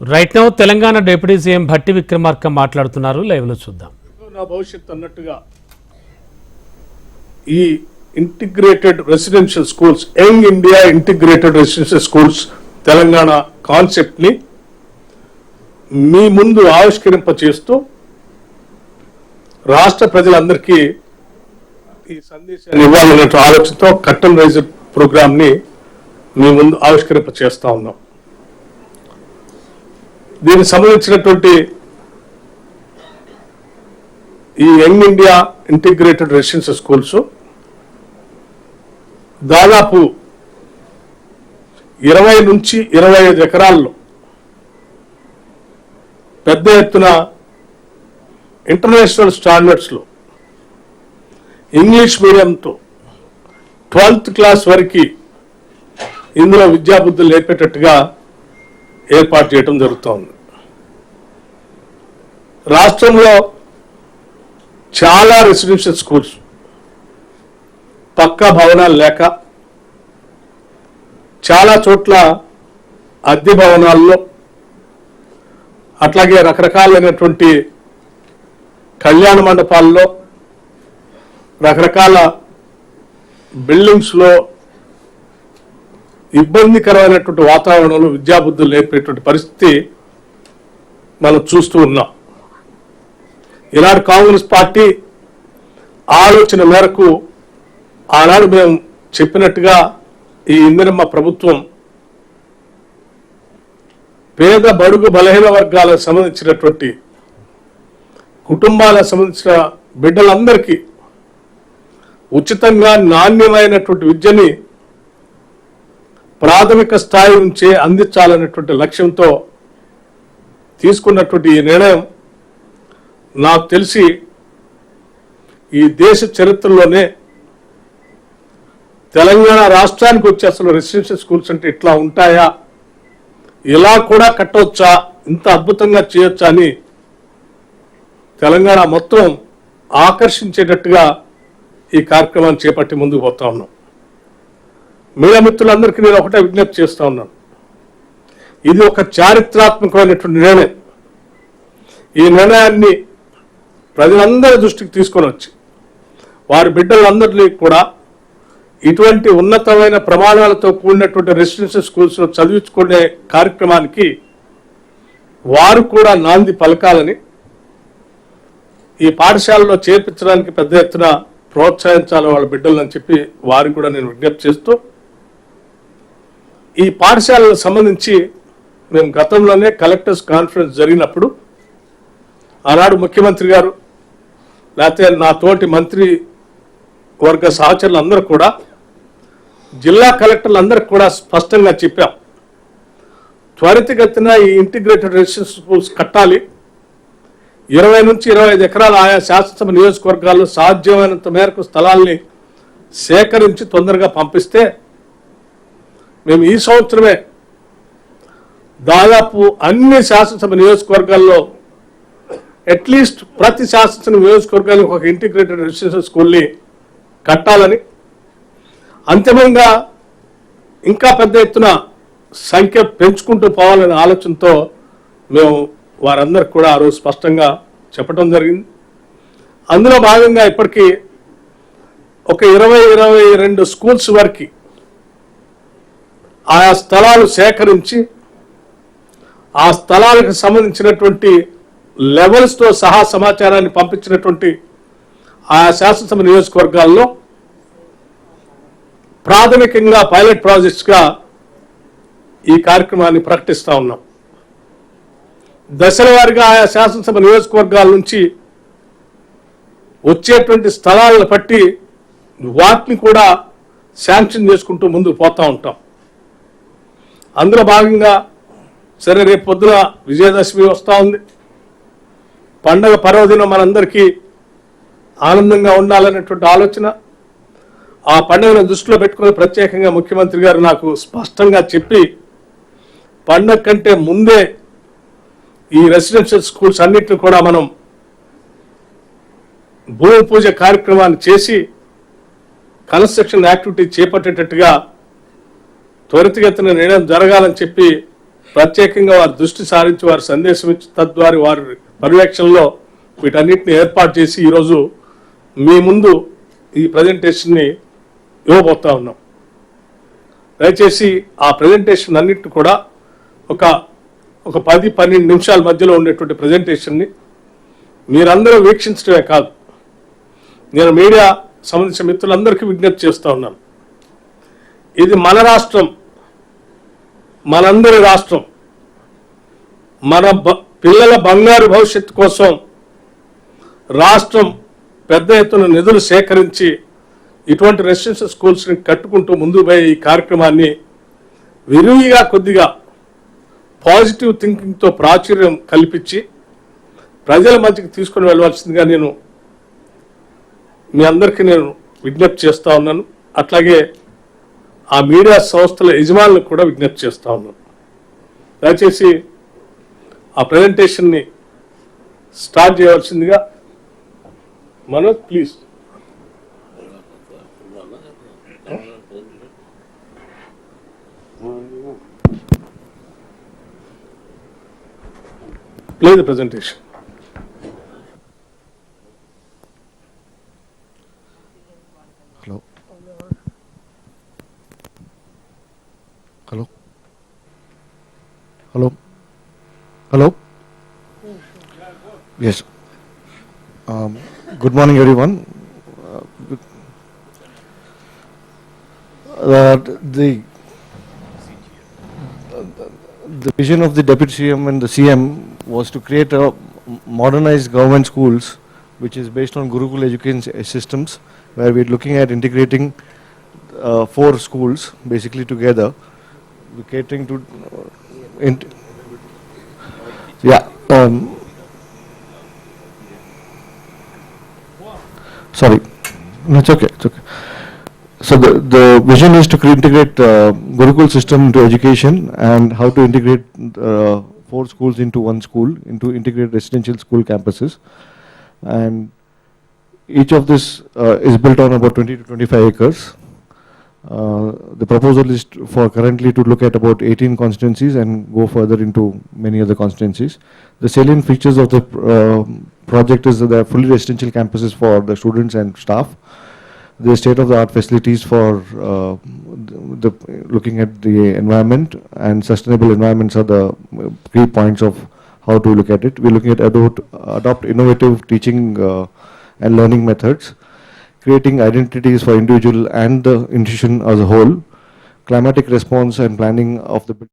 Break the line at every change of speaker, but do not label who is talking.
Right now Telangana deputy CM Bhatti Vikramarka మాట్లాడుతున్నారు. లైవ్లో చూద్దాం.
నా భవిష్యత్ అన్నట్టుగా ఈ integrated residential schools young India integrated residential schools Telangana కాన్సెప్ట్ని మీ ముందు ఆవిష్కరింప చేస్తూ రాష్ట్ర ప్రజలందరికీ ఈ సందేశాన్ని ఇవ్వాలనే ఆలోచనతో కట్టన్ రైజర్ ప్రోగ్రామ్ని మీ ముందు ఆవిష్కరింప చేస్తా ఉన్నాం. దీనికి సంబంధించినటువంటి ఈ young India integrated residential schools దాదాపు ఇరవై నుంచి ఇరవై ఐదు ఎకరాల్లో పెద్ద ఎత్తున ఇంటర్నేషనల్ స్టాండర్డ్స్లో ఇంగ్లీష్ మీడియంతో ట్వెల్త్ క్లాస్ వరకు ఇందులో విద్యాబుద్ధులు నేర్పేటట్టుగా ఏర్పాటు చేయడం జరుగుతోంది. రాష్ట్రంలో చాలా రెసిడెన్షియల్ స్కూల్స్ పక్క భవనాలు లేక చాలా చోట్ల అద్దె భవనాల్లో అట్లాగే రకరకాలైనటువంటి కళ్యాణ మండపాల్లో రకరకాల బిల్డింగ్స్లో ఇబ్బందికరమైనటువంటి వాతావరణంలో విద్యాబుద్ధులు నేర్పేటువంటి పరిస్థితి మనం చూస్తూ ఉన్నాం. ఈనాడు కాంగ్రెస్ పార్టీ ఆలోచన మేరకు ఆనాడు మేము చెప్పినట్టుగా ఈ ఇందిరమ్మ ప్రభుత్వం పేద బడుగు బలహీన వర్గాలకు సంబంధించినటువంటి కుటుంబాలకు సంబంధించిన బిడ్డలందరికీ ఉచితంగా నాణ్యమైనటువంటి విద్యని ప్రాథమిక స్థాయి నుంచే అందించాలనేటువంటి లక్ష్యంతో తీసుకున్నటువంటి ఈ నిర్ణయం నాకు తెలిసి ఈ దేశ చరిత్రలోనే తెలంగాణ రాష్ట్రానికి వచ్చి అసలు రెసిడెన్షియల్ స్కూల్స్ అంటే ఇట్లా ఉంటాయా? ఇలా కూడా కట్టవచ్చా ఇంత అద్భుతంగా చేయొచ్చా అని తెలంగాణ మొత్తం ఆకర్షించేటట్టుగా ఈ కార్యక్రమాన్ని చేపట్టి ముందుకు పోతా ఉన్నాం. మీడియా మిత్రులందరికీ నేను ఒకటే విజ్ఞప్తి చేస్తూ ఉన్నాను. ఇది ఒక చారిత్రాత్మకమైనటువంటి నిర్ణయం. ఈ నిర్ణయాన్ని ప్రజలందరి దృష్టికి తీసుకొని వచ్చి వారి బిడ్డలందరినీ కూడా ఇటువంటి ఉన్నతమైన ప్రమాణాలతో కూడినటువంటి రెసిడెన్షియల్ స్కూల్స్లో చదివించుకునే కార్యక్రమానికి వారు కూడా నాంది పలకాలని ఈ పాఠశాలలో చేర్పించడానికి పెద్ద ఎత్తున ప్రోత్సహించాలి వాళ్ళ బిడ్డలని చెప్పి వారికి కూడా నేను విజ్ఞప్తి చేస్తూ ఈ పాఠశాలకు సంబంధించి మేము గతంలోనే కలెక్టర్స్ కాన్ఫరెన్స్ జరిగినప్పుడు ఆనాడు ముఖ్యమంత్రి గారు లేకపోతే నా తోటి మంత్రి వర్గ సహచరులు అందరూ కూడా జిల్లా కలెక్టర్లందరికీ కూడా స్పష్టంగా చెప్పాం. త్వరితగతిన ఈ ఇంటిగ్రేటెడ్ రెసిడెన్షియల్ స్కూల్స్ కట్టాలి. ఇరవై నుంచి ఇరవై ఐదు ఎకరాల ఆయా శాసనసభ నియోజకవర్గాల్లో సాధ్యమైనంత మేరకు స్థలాల్ని సేకరించి తొందరగా పంపిస్తే మేము ఈ సంవత్సరమే దాదాపు అన్ని శాసనసభ నియోజకవర్గాల్లో అట్లీస్ట్ ప్రతి శాసనసభ నియోజకవర్గానికి ఒక ఇంటిగ్రేటెడ్ రెసిడెన్షియల్ స్కూల్ని కట్టాలని అంతిమంగా ఇంకా పెద్ద ఎత్తున సంఖ్య పెంచుకుంటూ పోవాలనే ఆలోచనతో మేము వారందరికి కూడా ఆ రోజు స్పష్టంగా చెప్పడం జరిగింది. అందులో భాగంగా ఇప్పటికీ ఒక ఇరవై ఇరవై రెండు స్కూల్స్ వరకు ఆయా స్థలాలు సేకరించి ఆ స్థలాలకు సంబంధించినటువంటి లెవెల్స్తో సహా సమాచారాన్ని పంపించినటువంటి ఆయా శాసనసభ నియోజకవర్గాల్లో ప్రాథమికంగా పైలట్ ప్రాజెక్ట్స్గా ఈ కార్యక్రమాన్ని ప్రకటిస్తూ ఉన్నాం. దశల వారిగా ఆయా శాసనసభ నియోజకవర్గాల నుంచి వచ్చేటువంటి స్థలాలను బట్టి వాటిని కూడా శాంక్షన్ చేసుకుంటూ ముందుకు పోతూ ఉంటాం. అందులో భాగంగా సరే రేపు పొద్దున విజయదశమి వస్తూ ఉంది. పండగ పర్వదినం మనందరికీ ఆనందంగా ఉండాలనేటువంటి ఆలోచన. ఆ పండుగను దృష్టిలో పెట్టుకుని ప్రత్యేకంగా ముఖ్యమంత్రి గారు నాకు స్పష్టంగా చెప్పి పండగ కంటే ముందే ఈ రెసిడెన్షియల్ స్కూల్స్ అన్నింటిని కూడా మనం భూమి పూజ కార్యక్రమాన్ని చేసి కన్స్ట్రక్షన్ యాక్టివిటీ చేపట్టేటట్టుగా త్వరితగతిన నిర్ణయం జరగాలని చెప్పి ప్రత్యేకంగా వారి దృష్టి సారించి వారి సందేశం ఇచ్చి తద్వారా వారి పర్యవేక్షణలో వీటన్నిటిని ఏర్పాటు చేసి ఈరోజు మీ ముందు ఈ ప్రజెంటేషన్ని ఇవ్వబోతా ఉన్నాం. దయచేసి ఆ ప్రజెంటేషన్ అన్నిటిని కూడా ఒక ఒక పది పన్నెండు నిమిషాల మధ్యలో ఉండేటువంటి ప్రజెంటేషన్ని మీరందరూ వీక్షించడమే కాదు. నేను మీడియా సంబంధించిన మిత్రులందరికీ విజ్ఞప్తి చేస్తూ ఉన్నాను. ఇది మన రాష్ట్రం. మనందరి రాష్ట్రం మన బ- పిల్లల బంగారు భవిష్యత్తు కోసం రాష్ట్రం పెద్ద ఎత్తున నిధులు సేకరించి ఇటువంటి రెసిడెన్షియల్ స్కూల్స్ని కట్టుకుంటూ ముందుకు పోయే ఈ కార్యక్రమాన్ని విరివిగా కొద్దిగా పాజిటివ్ థింకింగ్తో ప్రాచుర్యం కల్పించి ప్రజల మధ్యకి తీసుకొని వెళ్ళవలసిందిగా నేను మీ అందరికీ నేను విజ్ఞప్తి చేస్తూ ఉన్నాను. అట్లాగే ఆ మీడియా సంస్థల యజమానులకు కూడా విజ్ఞప్తి చేస్తూ ఉన్నాను. దయచేసి ఆ ప్రజెంటేషన్ని స్టార్ట్ చేయవలసిందిగా Manoj please play the presentation
Hello. Hello. Yes. Um, good morning, everyone. Uh, the the vision of the deputy CM and the CM was to create a modernized government schools, which is based on Gurukul education systems, where we're looking at integrating uh, four schools basically together, catering to. Int- yeah. Um, sorry. No, it's okay. It's okay. So the, the vision is to integrate uh, Gurukul system into education and how to integrate uh, four schools into one school, into integrated residential school campuses. And each of this uh, is built on about 20 to 25 acres. Uh, the proposal is for currently to look at about 18 constituencies and go further into many other constituencies. The salient features of the uh, project is that they are fully residential campuses for the students and staff the state-of-the-art facilities for uh, the, looking at the environment and sustainable environments are the uh, key points of how to look at it. We're looking at adopt, adopt innovative teaching uh, and learning methods, creating identities for individual and the institution as a whole, climatic response and planning of the